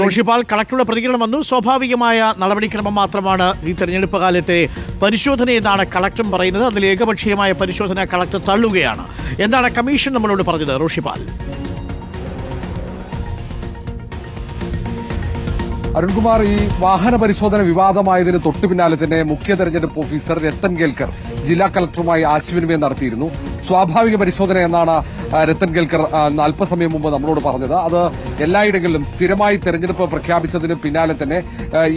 റോഷിപാൽ കളക്ടറുടെ പ്രതികരണം വന്നു. സ്വാഭാവികമായ നടപടിക്രമം മാത്രമാണ് ഈ തെരഞ്ഞെടുപ്പ് കാലത്തെ പരിശോധന എന്നാണ് പറയുന്നത്. അതിൽ ഏകപക്ഷീയമായ പരിശോധന കളക്ടർ തള്ളുകയാണ്. എന്താണ് കമ്മീഷൻ നമ്മളോട് പറഞ്ഞത് റോഷിപാൽ? അരുൺകുമാർ ഈ വാഹന പരിശോധന വിവാദമായതിന് തൊട്ടു പിന്നാലെ തന്നെ മുഖ്യ തെരഞ്ഞെടുപ്പ് ഓഫീസർ രത്തൻ കേൽക്കർ ജില്ലാ കളക്ടറുമായി ആശയവിനിമയം നടത്തിയിരുന്നു. സ്വാഭാവിക പരിശോധന എന്നാണ് രത്തൻ കേൽക്കർ അല്പസമയം മുമ്പ് നമ്മളോട് പറഞ്ഞത്. അത് എല്ലായിടങ്ങളിലും സ്ഥിരമായി തെരഞ്ഞെടുപ്പ് പ്രഖ്യാപിച്ചതിന് പിന്നാലെ തന്നെ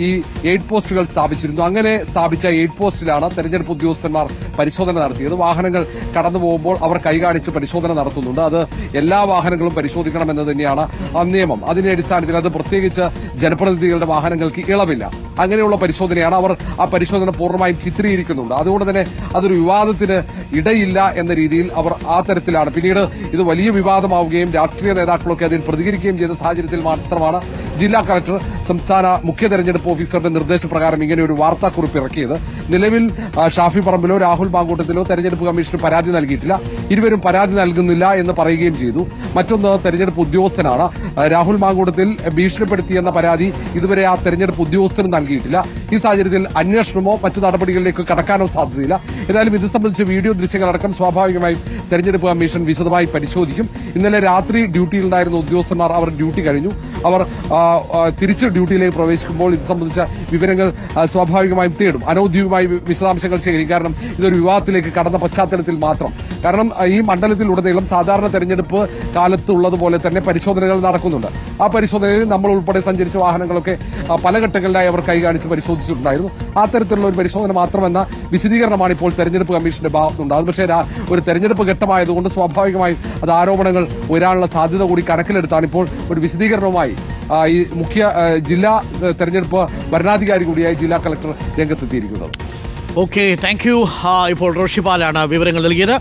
ഈ എയ്ഡ് പോസ്റ്റുകൾ സ്ഥാപിച്ചിരുന്നു. അങ്ങനെ സ്ഥാപിച്ച എയ്ഡ് പോസ്റ്റിലാണ് തെരഞ്ഞെടുപ്പ് ഉദ്യോഗസ്ഥന്മാർ പരിശോധന നടത്തിയത്. വാഹനങ്ങൾ കടന്നു പോകുമ്പോൾ അവർ കൈകാണിച്ച് പരിശോധന നടത്തുന്നുണ്ട്. അത് എല്ലാ വാഹനങ്ങളും പരിശോധിക്കണമെന്ന് തന്നെയാണ് നിയമം. അതിന്റെ അടിസ്ഥാനത്തിൽ അത് പ്രത്യേകിച്ച് ജനപ്രതിനിധികളുടെ വാഹനങ്ങൾക്ക് ഇളവില്ല. അങ്ങനെയുള്ള പരിശോധനയാണ് അവർ ആ പരിശോധന പൂർണമായും ചിത്രീകരിക്കുന്നുണ്ട്. അതുകൊണ്ട് തന്നെ അതൊരു വിവാദത്തിന് ഇടയില്ല എന്ന രീതിയിൽ അവർ ആ തരത്തിലാണ്. പിന്നീട് ഇത് വലിയ വിവാദമാവുകയും രാഷ്ട്രീയ നേതാക്കളൊക്കെ അതിൽ പ്രതികരിക്കുകയും ചെയ്ത സാഹചര്യത്തിൽ മാത്രമാണ് ജില്ലാ കളക്ടർ സംസ്ഥാന മുഖ്യ തെരഞ്ഞെടുപ്പ് ഓഫീസറുടെ നിർദ്ദേശപ്രകാരം ഇങ്ങനെ ഒരു വാർത്താക്കുറിപ്പ് ഇറക്കിയത്. നിലവിൽ ഷാഫി പറമ്പിലോ രാഹുൽ മാങ്കൂട്ടത്തിലോ തെരഞ്ഞെടുപ്പ് കമ്മീഷന് പരാതി നൽകിയിട്ടില്ല. ഇരുവരും പരാതി നൽകുന്നില്ല എന്ന് പറയുകയും ചെയ്തു. മറ്റൊന്ന് തെരഞ്ഞെടുപ്പ് ഉദ്യോഗസ്ഥനാണ്. രാഹുൽ മാങ്കൂട്ടത്തിൽ ഭീഷണിപ്പെടുത്തിയെന്ന പരാതി ഇതുവരെ ആ തെരഞ്ഞെടുപ്പ് ഉദ്യോഗസ്ഥനും നൽകിയിട്ടില്ല. ഈ സാഹചര്യത്തിൽ അന്വേഷണമോ മറ്റു നടപടികളിലേക്ക് കടക്കാനോ സാധ്യതയില്ല. ഏതായാലും ഇത് സംബന്ധിച്ച് വീഡിയോ ദൃശ്യങ്ങളടക്കം സ്വാഭാവികമായും തെരഞ്ഞെടുപ്പ് കമ്മീഷൻ വിശദമായി പരിശോധിക്കും. ഇന്നലെ രാത്രി ഡ്യൂട്ടിയിലുണ്ടായിരുന്ന ഉദ്യോഗസ്ഥന്മാർ അവർ ഡ്യൂട്ടി കഴിഞ്ഞു. അവർ തിരിച്ച് ഡ്യൂട്ടിയിലേക്ക് പ്രവേശിക്കുമ്പോൾ ഇത് സംബന്ധിച്ച വിവരങ്ങൾ സ്വാഭാവികമായും തേടും. അനൌദ്യോഗികമായി വിശദാംശങ്ങൾ ശേഖരിക്കും. കാരണം ഇതൊരു വിവാദത്തിലേക്ക് കടന്ന പശ്ചാത്തലത്തിൽ മാത്രം. കാരണം ഈ ഈ മണ്ഡലത്തിലുടനീളം സാധാരണ തെരഞ്ഞെടുപ്പ് കാലത്തുള്ളതുപോലെ തന്നെ പരിശോധനകൾ നടക്കുന്നുണ്ട്. ആ പരിശോധനയിൽ നമ്മൾ ഉൾപ്പെടെ സഞ്ചരിച്ച വാഹനങ്ങളൊക്കെ പല ഘട്ടങ്ങളിലായി അവർ കൈകാണിച്ച് പരിശോധിച്ചിട്ടുണ്ടായിരുന്നു ആ തരത്തിലുള്ള ഒരു പരിശോധന മാത്രമെന്ന വിശദീകരണമാണ് ഇപ്പോൾ തെരഞ്ഞെടുപ്പ് കമ്മീഷന്റെ ഭാഗത്തുണ്ട് അത് പക്ഷേ ഒരു തെരഞ്ഞെടുപ്പ് ഘട്ടമായതുകൊണ്ട് സ്വാഭാവികമായും അത് ആരോപണങ്ങൾ ഉയരാനുള്ള സാധ്യത കൂടി കണക്കിലെടുത്താണ് ഇപ്പോൾ ഒരു വിശദീകരണവുമായി ഈ മുഖ്യ ജില്ലാ തെരഞ്ഞെടുപ്പ് ഭരണാധികാരി കൂടിയായി ജില്ലാ കളക്ടർ രംഗത്തെത്തിയിരിക്കുന്നത്. ഓക്കെ താങ്ക് യു ഇപ്പോൾ റോഷിപാലാണ് വിവരങ്ങൾ നൽകിയത്.